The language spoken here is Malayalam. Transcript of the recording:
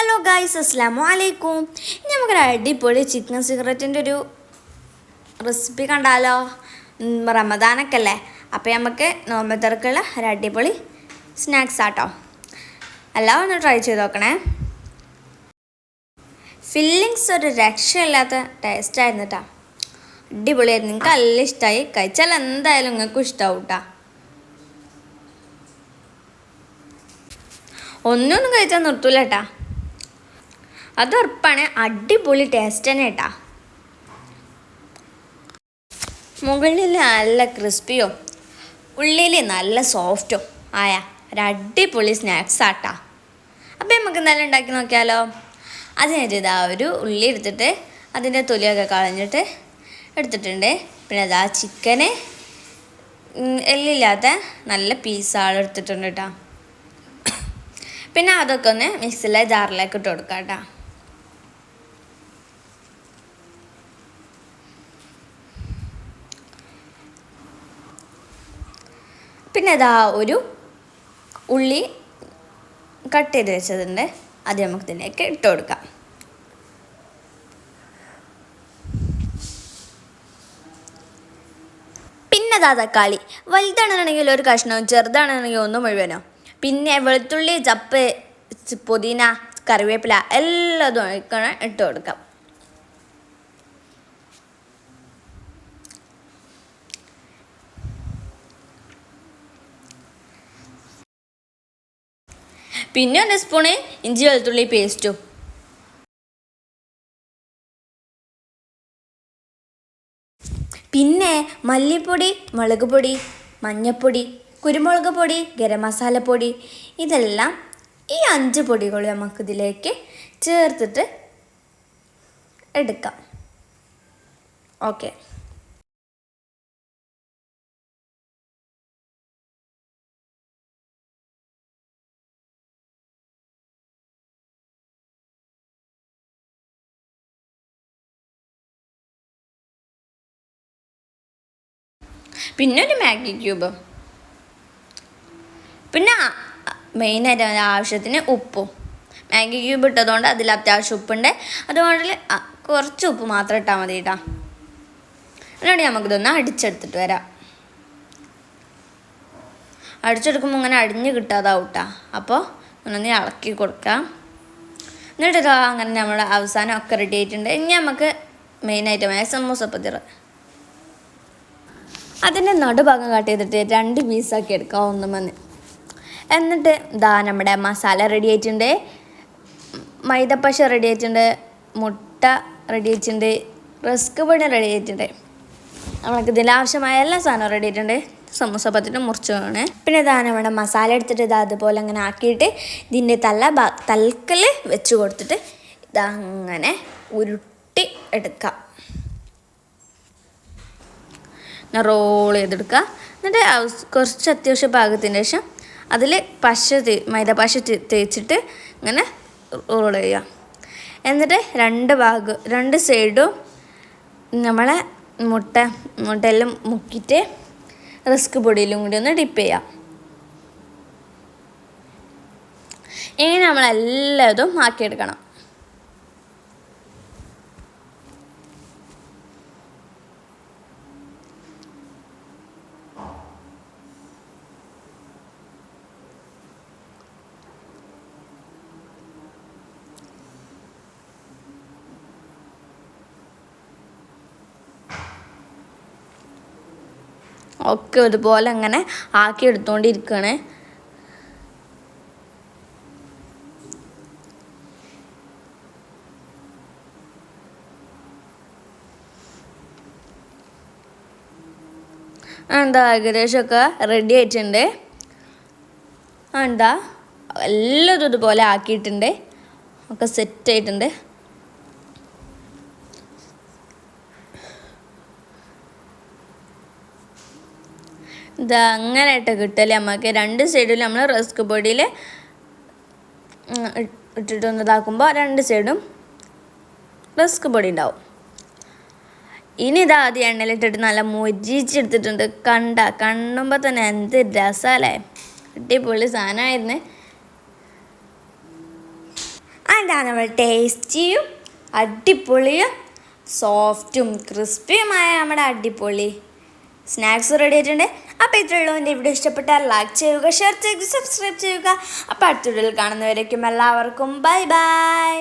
ഹലോ ഗായ്സ് അസ്ലാമു അലൈക്കും. ഇനി നമുക്കൊരു അടിപൊളി ചിക്കൻ സിഗരറ്റിന്റെ ഒരു റെസിപ്പി കണ്ടാലോ? റമദാനൊക്കെ അല്ലേ? അപ്പോൾ നമുക്ക് നോമ്പത്തർക്കുള്ള ഒരു അടിപൊളി സ്നാക്സ് ആട്ടോ. എല്ലാം ഒന്ന് ട്രൈ ചെയ്ത് നോക്കണേ. ഫില്ലിങ്സ് ഒരു രക്ഷയില്ലാത്ത ടേസ്റ്റായിരുന്നു കേട്ടോ അടിപൊളിയായിരുന്നു. നിങ്ങൾക്ക് നല്ല ഇഷ്ടമായി കഴിച്ചാൽ എന്തായാലും നിങ്ങൾക്ക് ഇഷ്ടമാവും കേട്ടോ ഒന്നും കഴിച്ചാൽ നിർത്തൂല കേട്ടാ അത് ഉറപ്പാണ് അടിപൊളി ടേസ്റ്റ് തന്നെ കേട്ടാ മുകളിൽ നല്ല ക്രിസ്പിയോ ഉള്ളിൽ നല്ല സോഫ്റ്റോ ആയ ഒരു അടിപൊളി സ്നാക്സ് ആട്ടാ അപ്പം നമുക്ക് എന്തായാലും ഉണ്ടാക്കി നോക്കിയാലോ? അതിനായിട്ട് ഇതാ ഒരു ഉള്ളി എടുത്തിട്ട് അതിന്റെ തൊലിയൊക്കെ കളഞ്ഞിട്ട് എടുത്തിട്ടുണ്ട്. പിന്നെ അതാ ചിക്കന് എല്ലില്ലാത്ത നല്ല പീസാൾ എടുത്തിട്ടുണ്ട് കേട്ടോ പിന്നെ അതൊക്കെ ഒന്ന് മിക്സിയിലെ ജാറിലേക്ക് ഇട്ട് കൊടുക്കാം കേട്ടോ പിന്നെ ഇതാ ഒരു ഉള്ളി കട്ട് ചെയ്ത് വെച്ചതുണ്ട്. അത് നമുക്ക് ഇതിലേക്ക് ഇട്ട് കൊടുക്കാം. പിന്നെ അതാ തക്കാളി. വലുതാണെന്നുണ്ടെങ്കിൽ ഒരു കഷ്ണവും ചെറുതാണെന്നുണ്ടെങ്കിൽ ഒന്ന് മുഴുവനോ. പിന്നെ വെളുത്തുള്ളി ചപ്പ് പുതിന കറിവേപ്പില എല്ലാതും ഇട്ട് കൊടുക്കാം. പിന്നെ ഒരു സ്പൂണ് ഇഞ്ചി വെളുത്തുള്ളി പേസ്റ്റും പിന്നെ മല്ലിപ്പൊടി മുളക് പൊടി മഞ്ഞൾപ്പൊടി കുരുമുളക് പൊടി ഗരം മസാലപ്പൊടി ഇതെല്ലാം ഈ അഞ്ച് പൊടികൾ നമുക്കിതിലേക്ക് ചേർത്തിട്ട് എടുക്കാം. ഓക്കെ പിന്നെ ഒരു മാഗി ക്യൂബ് പിന്നെ മെയിനായിട്ട് ആവശ്യത്തിന് ഉപ്പും. മാഗി ക്യൂബ് ഇട്ടതുകൊണ്ട് അതിൽ അത്യാവശ്യം ഉപ്പുണ്ട്. അതുകൊണ്ട് കുറച്ച് ഉപ്പ് മാത്രം ഇട്ടാൽ മതി കേട്ടോ എന്നിട്ട് നമുക്കിതൊന്ന് അടിച്ചെടുത്തിട്ട് വരാം. അടിച്ചെടുക്കുമ്പോൾ ഇങ്ങനെ അടിഞ്ഞ് കിട്ടാതാവും കേട്ടോ അപ്പോൾ ഒന്ന് ഇളക്കി കൊടുക്കാം. എന്നിട്ട് അങ്ങനെ നമ്മൾ അവസാനം ഒക്കെ റെഡി ആയിട്ടുണ്ട്. ഇനി നമുക്ക് മെയിനായിട്ട് വേണം സമൂസ പതിർ അതിന്റെ നടുഭാഗം കട്ട് ചെയ്തിട്ട് രണ്ട് പീസാക്കി എടുക്കാം ഒന്ന് മന്ന് എന്നിട്ട് ദാ നമ്മുടെ മസാല റെഡി ആയിട്ടുണ്ട്. മൈദപ്പശ റെഡി ആയിട്ടുണ്ട്. മുട്ട റെഡി ആയിട്ടുണ്ട്. റസ്ക് പണി റെഡി ആയിട്ടുണ്ട്. നമ്മൾക്ക് ഇതിൽ ആവശ്യമായ എല്ലാ സാധനവും റെഡി ആയിട്ടുണ്ട്. സമൂസ പത്തിട്ട് മുറിച്ച് വേണേ പിന്നെ ഇതാ നമ്മുടെ മസാല എടുത്തിട്ട് ഇതാ അതുപോലെ അങ്ങനെ ആക്കിയിട്ട് ഇതിന്റെ തല തൽക്കൽ വെച്ച് കൊടുത്തിട്ട് ഇതങ്ങനെ ഉരുട്ടി എടുക്കാം. റോൾ ചെയ്തെടുക്കുക എന്നിട്ട് കുറച്ച് അത്യാവശ്യം പാകത്തിന് ശേഷം അതിൽ പശ തേ മൈദ പശ തേച്ചിട്ട് ഇങ്ങനെ റോൾ ചെയ്യുക. എന്നിട്ട് രണ്ട് ഭാഗ രണ്ട് സൈഡും നമ്മളെ മുട്ട മുട്ടയെല്ലാം മുക്കിയിട്ട് റിസ്ക് പൊടിയിലും കൂടി ഒന്ന് ഡിപ്പ് ചെയ്യാം. ഇങ്ങനെ നമ്മളെല്ലാതും ആക്കിയെടുക്കണം. ഒക്കെ ഇതുപോലെ അങ്ങനെ ആക്കി എടുത്തുകൊണ്ടിരിക്കുകയാണ് എന്താ ഏകദേശമൊക്കെ റെഡി ആയിട്ടുണ്ട്. എന്താ? എല്ലാതും ഇതുപോലെ ആക്കിയിട്ടുണ്ട്. ഒക്കെ സെറ്റ് ആയിട്ടുണ്ട്. ഇത് ഇട്ട് കിട്ടല്ലേ നമുക്ക് രണ്ട് സൈഡിലും നമ്മൾ റസ്ക് പൊടിയിൽ ഇട്ടിട്ടൊന്ന് ഇതാക്കുമ്പോൾ രണ്ട് സൈഡും റസ്ക് പൊടി ഉണ്ടാവും ഇനി ഇത് ആദ്യം എണ്ണയിലിട്ടിട്ട് നല്ല മൊരിച്ചെടുത്തിട്ടുണ്ട് കണ്ട കണ്ണുമ്പോൾ തന്നെ എന്ത് രസമല്ലേ അടിപൊളി സാധനമായിരുന്നു അതാ നമ്മൾ ടേസ്റ്റിയും അടിപൊളിയും സോഫ്റ്റും ക്രിസ്പിയുമായ നമ്മുടെ അടിപൊളി സ്നാക്സ് റെഡി ആയിട്ടുണ്ട്. അപ്പോൾ ഇത്രയുള്ളൂ എന്റെ വീഡിയോ ഇഷ്ടപ്പെട്ടാൽ ലൈക്ക് ചെയ്യുക ഷെയർ ചെയ്യുക സബ്സ്ക്രൈബ് ചെയ്യുക. അപ്പോൾ അടുത്ത വീഡിയോയിൽ കാണുന്നവരേക്കും എല്ലാവർക്കും ബൈ ബൈ